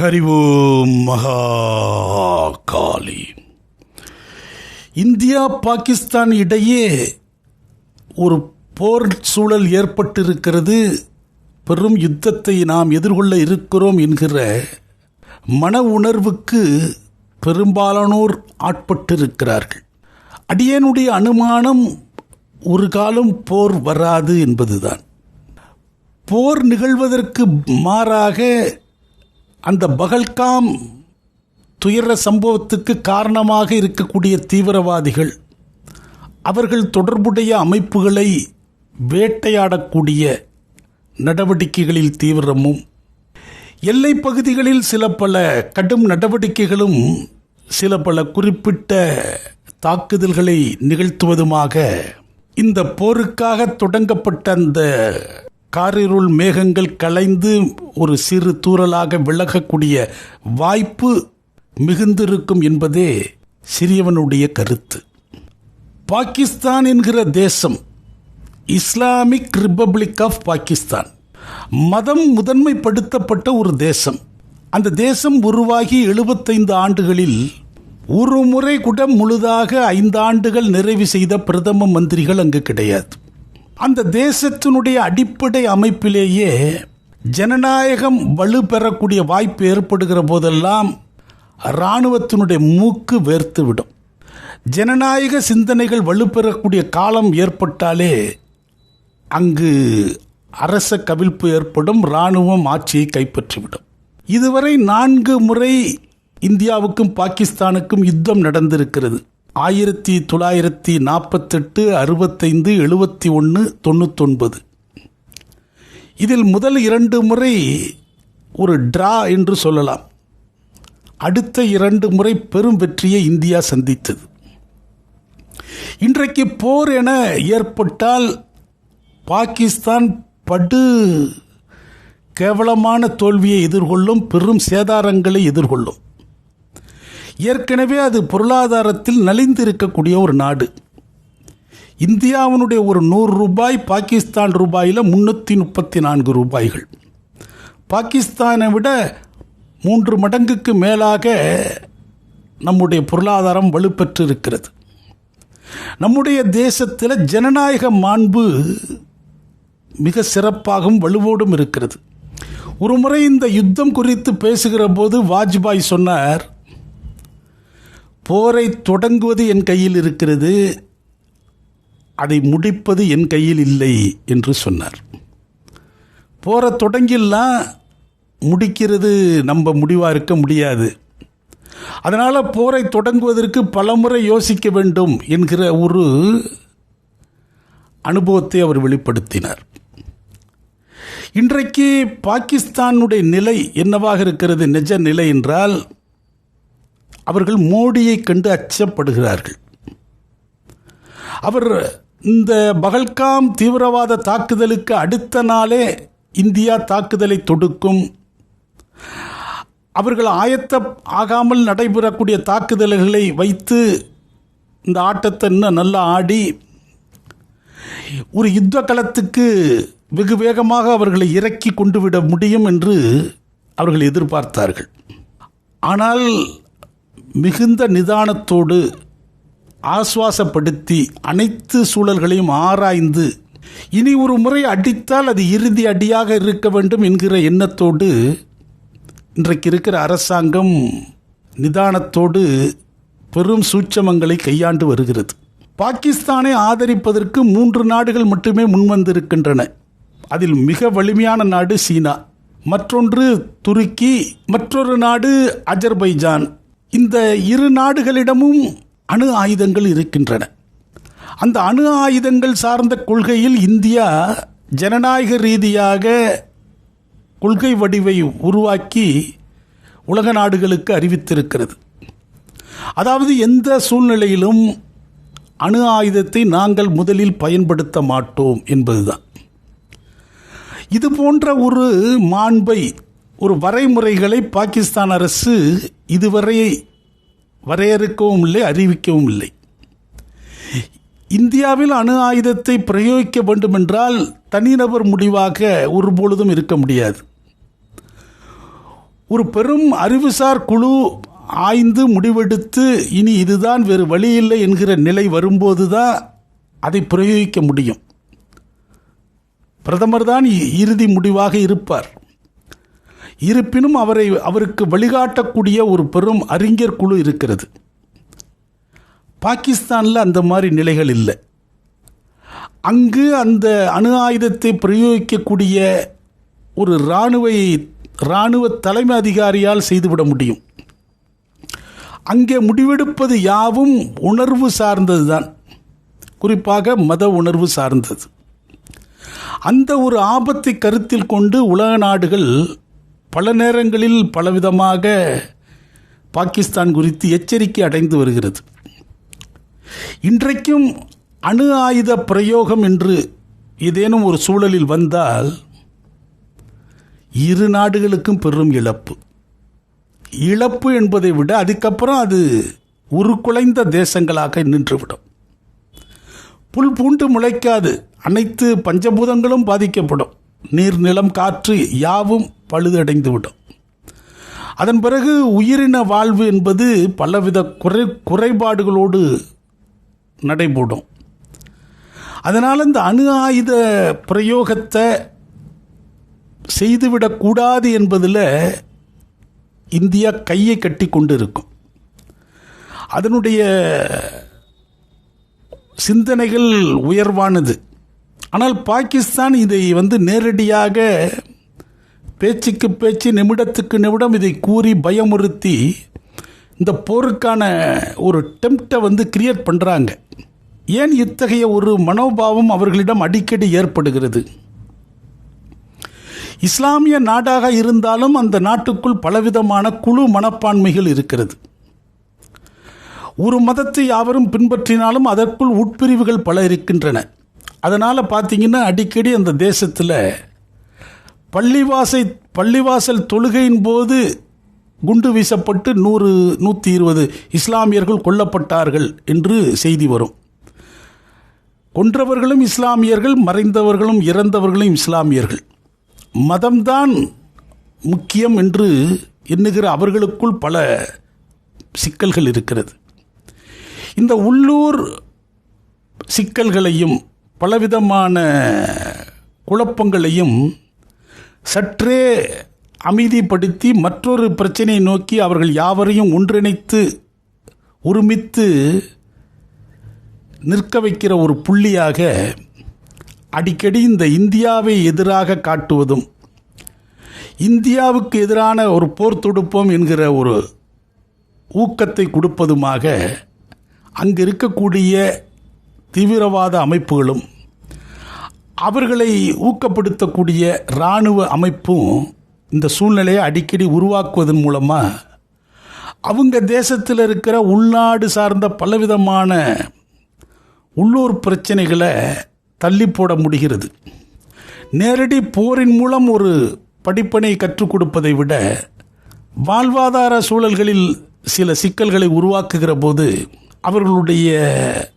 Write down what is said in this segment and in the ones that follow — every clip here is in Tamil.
ஹரிவோம் மகாகாளி. இந்தியா பாகிஸ்தான் இடையே ஒரு போர் சூழல் ஏற்பட்டிருக்கிறது. பெரும் யுத்தத்தை நாம் எதிர்கொள்ள இருக்கிறோம் என்கிற மன உணர்வுக்கு பெரும்பாலானோர் ஆட்பட்டிருக்கிறார்கள். அடியனுடைய அனுமானம் ஒரு காலம் போர் வராது என்பதுதான். போர் நிகழ்வதற்கு மாறாக அந்த பகல்காம் துயர சம்பவத்துக்கு காரணமாக இருக்கக்கூடிய தீவிரவாதிகள் அவர்கள் தொடர்புடைய அமைப்புகளை வேட்டையாடக்கூடிய நடவடிக்கைகளில் தீவிரமும் எல்லை பகுதிகளில் சில பல கடும் நடவடிக்கைகளும் சில பல குறிப்பிட்ட தாக்குதல்களை நிகழ்த்துவதுமாக இந்த போருக்காக தொடங்கப்பட்ட அந்த காரிருள் மேகங்கள் கலைந்து ஒரு சிறு தூறலாக விலகக்கூடிய வாய்ப்பு மிகுந்திருக்கும் என்பதே சிறியவனுடைய கருத்து. பாகிஸ்தான் என்கிற தேசம் இஸ்லாமிக் ரிப்பப்ளிக் ஆஃப் பாகிஸ்தான் மதம் முதன்மைப்படுத்தப்பட்ட ஒரு தேசம். அந்த தேசம் உருவாகி எழுபத்தைந்து ஆண்டுகளில் ஒரு முறை கூட முழுதாக ஐந்து ஆண்டுகள் நிறைவு செய்த பிரதம மந்திரிகள் அங்கு கிடையாது. அந்த தேசத்தினுடைய அடிப்படை அமைப்பிலேயே ஜனநாயகம் வலு பெறக்கூடிய வாய்ப்பு ஏற்படுகிற போதெல்லாம் இராணுவத்தினுடைய மூக்கு வேர்த்துவிடும். ஜனநாயக சிந்தனைகள் வலுப்பெறக்கூடிய காலம் ஏற்பட்டாலே அங்கு அரச கவிழ்ப்பு ஏற்படும் இராணுவம் ஆட்சியை கைப்பற்றிவிடும். இதுவரை நான்கு முறை இந்தியாவுக்கும் பாகிஸ்தானுக்கும் யுத்தம் நடந்திருக்கிறது. ஆயிரத்தி தொள்ளாயிரத்தி நாற்பத்தெட்டு அறுபத்தைந்து எழுபத்தி ஒன்று தொண்ணூத்தொன்பது. இதில் முதல் இரண்டு முறை ஒரு ட்ரா என்று சொல்லலாம். அடுத்த இரண்டு முறை பெரும் வெற்றியை இந்தியா சந்தித்தது. இன்றைக்கு போர் என ஏற்பட்டால் பாகிஸ்தான் படு கேவலமான தோல்வியை எதிர்கொள்ளும் பெரும் சேதாரங்களை எதிர்கொள்ளும். ஏற்கனவே அது பொருளாதாரத்தில் நலிந்து இருக்கக்கூடிய ஒரு நாடு. இந்தியாவினுடைய ஒரு நூறு ரூபாய் பாகிஸ்தான் ரூபாயில் முன்னூற்றி முப்பத்தி நான்கு ரூபாய்கள். பாகிஸ்தானை விட மூன்று மடங்குக்கு மேலாக நம்முடைய பொருளாதாரம் வலுப்பெற்று இருக்கிறது நம்முடைய தேசத்தில் ஜனநாயக மாண்பு மிக சிறப்பாகவும் வலுவோடும் இருக்கிறது. ஒரு முறை இந்த யுத்தம் குறித்து பேசுகிற போது வாஜ்பாய் சொன்னார் போரை தொடங்குவது என் கையில் இருக்கிறது அதை முடிப்பது என் கையில் இல்லை என்று சொன்னார். போரை தொடங்கிலாம் முடிக்கிறது நம்ம முடிவாக இருக்க முடியாது. அதனால் போரை தொடங்குவதற்கு பலமுறை யோசிக்க வேண்டும் என்கிற ஒரு அனுபவத்தை அவர் வெளிப்படுத்தினார். இன்றைக்கு பாகிஸ்தானுடைய நிலை என்னவாக இருக்கிறது நிஜ நிலை என்றால் அவர்கள் மோடியை கண்டு அச்சப்படுகிறார்கள். அவர் இந்த பகல்காம் தீவிரவாத தாக்குதலுக்கு அடுத்த நாளே இந்தியா தாக்குதலை தொடுக்கும். அவர்கள் ஆயத்த ஆகாமல் நடைபெறக்கூடிய தாக்குதல்களை வைத்து இந்த ஆட்டத்தை இன்னும் நல்லா ஆடி ஒரு யுத்த களத்துக்கு வெகு வேகமாக அவர்களை இறக்கி கொண்டு விட முடியும் என்று அவர்கள் எதிர்பார்த்தார்கள். ஆனால் மிகுந்த நிதானத்தோடு ஆஸ்வாசப்படுத்தி அனைத்து சூழல்களையும் ஆராய்ந்து இனி ஒரு முறை அடித்தால் அது இறுதி அடியாக இருக்க வேண்டும் என்கிற எண்ணத்தோடு இன்றைக்கு இருக்கிற அரசாங்கம் நிதானத்தோடு பெரும் சூட்சமங்களை கையாண்டு வருகிறது. பாகிஸ்தானை ஆதரிப்பதற்கு மூன்று நாடுகள் மட்டுமே முன்வந்திருக்கின்றன. அதில் மிக வலிமையான நாடு சீனா மற்றொன்று துருக்கி மற்றொரு நாடு அஜர்பைஜான். இந்த இரு நாடுகளிடமும் அணு ஆயுதங்கள் இருக்கின்றன. அந்த அணு ஆயுதங்கள் சார்ந்த கொள்கையில் இந்தியா ஜனநாயக ரீதியாக கொள்கை வடிவை உருவாக்கி உலக நாடுகளுக்கு அறிவித்திருக்கிறது. அதாவது எந்த சூழ்நிலையிலும் அணு ஆயுதத்தை நாங்கள் முதலில் பயன்படுத்த மாட்டோம் என்பதுதான். இது போன்ற ஒரு மாண்பை ஒரு வரைமுறைகளை பாகிஸ்தான் அரசு இதுவரை வரையறுக்கவும் இல்லை அறிவிக்கவும் இல்லை. இந்தியாவில் அணு ஆயுதத்தை பிரயோகிக்க வேண்டுமென்றால் தனிநபர் முடிவாக ஒருபொழுதும் இருக்க முடியாது. ஒரு பெரும் அறிவுசார் குழு ஆய்ந்து முடிவெடுத்து இனி இதுதான் வேறு வழியில்லை என்கிற நிலை வரும்போது தான் அதை பிரயோகிக்க முடியும். பிரதமர் தான் இ- இறுதி முடிவாக இருப்பார். இருப்பினும் அவரை அவருக்கு வழிகாட்டக்கூடிய ஒரு பெரும் அறிஞர் குழு இருக்கிறது. பாகிஸ்தானில் அந்த மாதிரி நிலைகள் இல்லை. அங்கு அந்த அணு ஆயுதத்தை பிரயோகிக்கக்கூடிய ஒரு இராணுவ இராணுவ தலைமை அதிகாரியால் செய்துவிட முடியும். அங்கே முடிவெடுப்பது யாவும் உணர்வு சார்ந்தது தான். குறிப்பாக மத உணர்வு சார்ந்தது. அந்த ஒரு ஆபத்தை கருத்தில் கொண்டு உலக நாடுகள் பல நேரங்களில் பலவிதமாக பாகிஸ்தான் குறித்து எச்சரிக்கை அடைந்து வருகிறது. இன்றைக்கும் அணு ஆயுத பிரயோகம் என்று ஏதேனும் ஒரு சூழலில் வந்தால் இரு நாடுகளுக்கும் பெரும் இழப்பு. இழப்பு என்பதை விட அதுக்கப்புறம் அது உருக்குலைந்த தேசங்களாக நின்றுவிடும். புல் பூண்டு முளைக்காது. அனைத்து பஞ்சபூதங்களும் பாதிக்கப்படும். நீர் நிலம் காற்று யாவும் பழுதடைந்துவிடும். அதன் பிறகு உயிரின வாழ்வு என்பது பலவித குறை குறைபாடுகளோடு நடைபோடும். அதனால் இந்த அணு ஆயுத பிரயோகத்தை செய்துவிடக்கூடாது என்பதில் இந்தியா கையை கட்டி கொண்டு இருக்கும் அதனுடைய சிந்தனைகள் உயர்வானது. ஆனால் பாகிஸ்தான் இதை வந்து நேரடியாக பேச்சுக்கு பேச்சு நிமிடத்துக்கு நிமிடம் இதை கூறி பயமுறுத்தி இந்த போருக்கான ஒரு டெம்ப்டை வந்து கிரியேட் பண்ணுறாங்க ஏன் இத்தகைய ஒரு மனோபாவம் அவர்களிடம் அடிக்கடி ஏற்படுகிறது? இஸ்லாமிய நாடாக இருந்தாலும் அந்த நாட்டுக்குள் பலவிதமான குழு மனப்பான்மைகள் இருக்கிறது. ஒரு மதத்தை யாவரும் பின்பற்றினாலும் அதற்குள் உட்பிரிவுகள் பல இருக்கின்றன. அதனால் பார்த்தீங்கன்னா அடிக்கடி அந்த தேசத்தில் பள்ளிவாசை பள்ளிவாசல் தொழுகையின் போது குண்டு வீசப்பட்டு நூறு நூற்றி இருபது இஸ்லாமியர்கள் கொல்லப்பட்டார்கள் என்று செய்தி வரும். கொன்றவர்களும் இஸ்லாமியர்கள் மறைந்தவர்களும் இறந்தவர்களும் இஸ்லாமியர்கள். மதம்தான் முக்கியம் என்று எண்ணுகிற அவர்களுக்குள் பல சிக்கல்கள் இருக்கிறது. இந்த உள்ளூர் சிக்கல்களையும் பலவிதமான குழப்பங்களையும் சற்றே அமைதிப்படுத்தி மற்றொரு பிரச்சனையை நோக்கி அவர்கள் யாவரையும் ஒன்றிணைத்து ஒருமித்து நிற்க வைக்கிற ஒரு புள்ளியாக அடிக்கடி இந்த இந்தியாவை எதிராக காட்டுவதும் இந்தியாவுக்கு எதிரான ஒரு போர் தொடுப்போம் என்கிற ஒரு ஊக்கத்தை கொடுப்பதுமாக அங்கு இருக்கக்கூடிய தீவிரவாத அமைப்புகளும் அவர்களை ஊக்கப்படுத்தக்கூடிய இராணுவ அமைப்பும் இந்த சூழ்நிலையை அடிக்கடி உருவாக்குவதன் மூலமாக அவங்க தேசத்தில் இருக்கிற உள்நாடு சார்ந்த பலவிதமான உள்ளூர் பிரச்சனைகளை தள்ளி போட முடிகிறது. நேரடி போரின் மூலம் ஒரு படிப்பனை கற்றுக் கொடுப்பதை விட வாழ்வாதார சூழல்களில் சில சிக்கல்களை உருவாக்குகிற போது அவர்களுடைய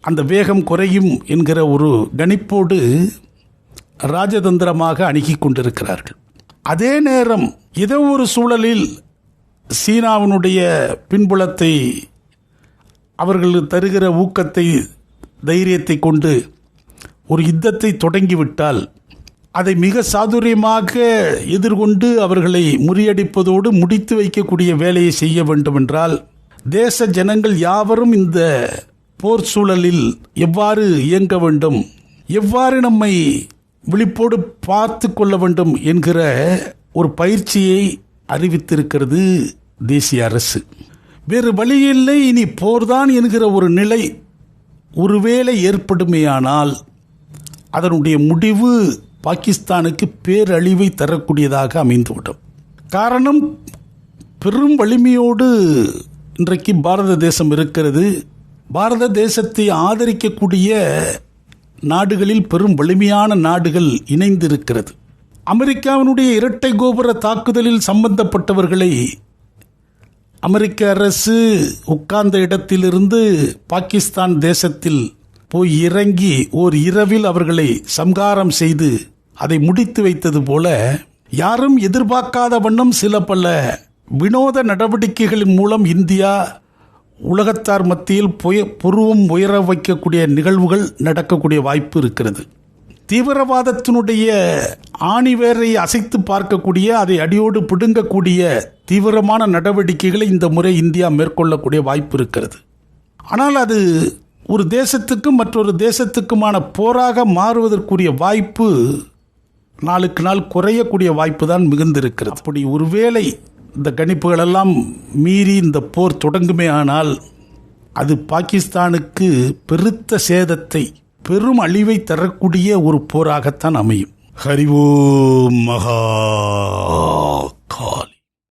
அந்த வேகம் குறையும் என்கிற ஒரு கணிப்போடு ராஜதந்திரமாக அணுகி கொண்டிருக்கிறார்கள். அதே நேரம் ஏதோ ஒரு சூழலில் சீனாவினுடைய பின்புலத்தை அவர்கள் தருகிற ஊக்கத்தை தைரியத்தை கொண்டு ஒரு யுத்தத்தை தொடங்கிவிட்டால் அதை மிக சாதுரியமாக எதிர்கொண்டு அவர்களை முறியடிப்பதோடு முடித்து வைக்கக்கூடிய வேலையை செய்ய வேண்டுமென்றால் தேச ஜனங்கள் யாவரும் இந்த போர் சூழலில் எவ்வாறு இயங்க வேண்டும்? எவ்வாறு நம்மை விழிப்போடு பார்த்து கொள்ள வேண்டும் என்கிற ஒரு பயிற்சியை அறிவித்திருக்கிறது தேசிய அரசு. வேறு வழியில்லை இனி போர்தான் என்கிற ஒரு நிலை ஒருவேளை ஏற்படுமேயானால் அதனுடைய முடிவு பாகிஸ்தானுக்கு பேரழிவை தரக்கூடியதாக அமைந்துவிடும். காரணம் பெரும் வலிமையோடு இன்றைக்கு பாரத தேசம் இருக்கிறது. பாரத தேசத்தை ஆதரிக்கக்கூடிய நாடுகளில் பெரும் வலிமையான நாடுகள் இணைந்திருக்கிறது. அமெரிக்காவினுடைய இரட்டை கோபுர தாக்குதலில் சம்பந்தப்பட்டவர்களை அமெரிக்க அரசு உட்கார்ந்த இடத்திலிருந்து பாகிஸ்தான் தேசத்தில் போய் இறங்கி ஓர் இரவில் அவர்களை சம்காரம் செய்து அதை முடித்து வைத்தது போல யாரும் எதிர்பார்க்காத வண்ணம் சில பல வினோத நடவடிக்கைகளின் மூலம் இந்தியா உலகத்தார் மத்தியில் புய புருவம் உயர வைக்கக்கூடிய நிகழ்வுகள் நடக்கக்கூடிய வாய்ப்பு இருக்கிறது. தீவிரவாதத்தினுடைய ஆணிவேரை அசைத்து பார்க்கக்கூடிய அதை அடியோடு பிடுங்கக்கூடிய தீவிரமான நடவடிக்கைகளை இந்த முறை இந்தியா மேற்கொள்ளக்கூடிய வாய்ப்பு இருக்கிறது. ஆனால் அது ஒரு தேசத்துக்கும் மற்றொரு தேசத்துக்குமான போராக மாறுவதற்குரிய வாய்ப்பு நாளுக்கு நாள் குறையக்கூடிய வாய்ப்பு தான் மிகுந்திருக்கிறது. அப்படி ஒருவேளை இந்த கணிப்புகளெல்லாம் மீறி இந்த போர் தொடங்குமே ஆனால் அது பாகிஸ்தானுக்கு பெருத்த சேதத்தை பெரும் அழிவை தரக்கூடிய ஒரு போராகத்தான் அமையும். ஹரிவோ மகா கால்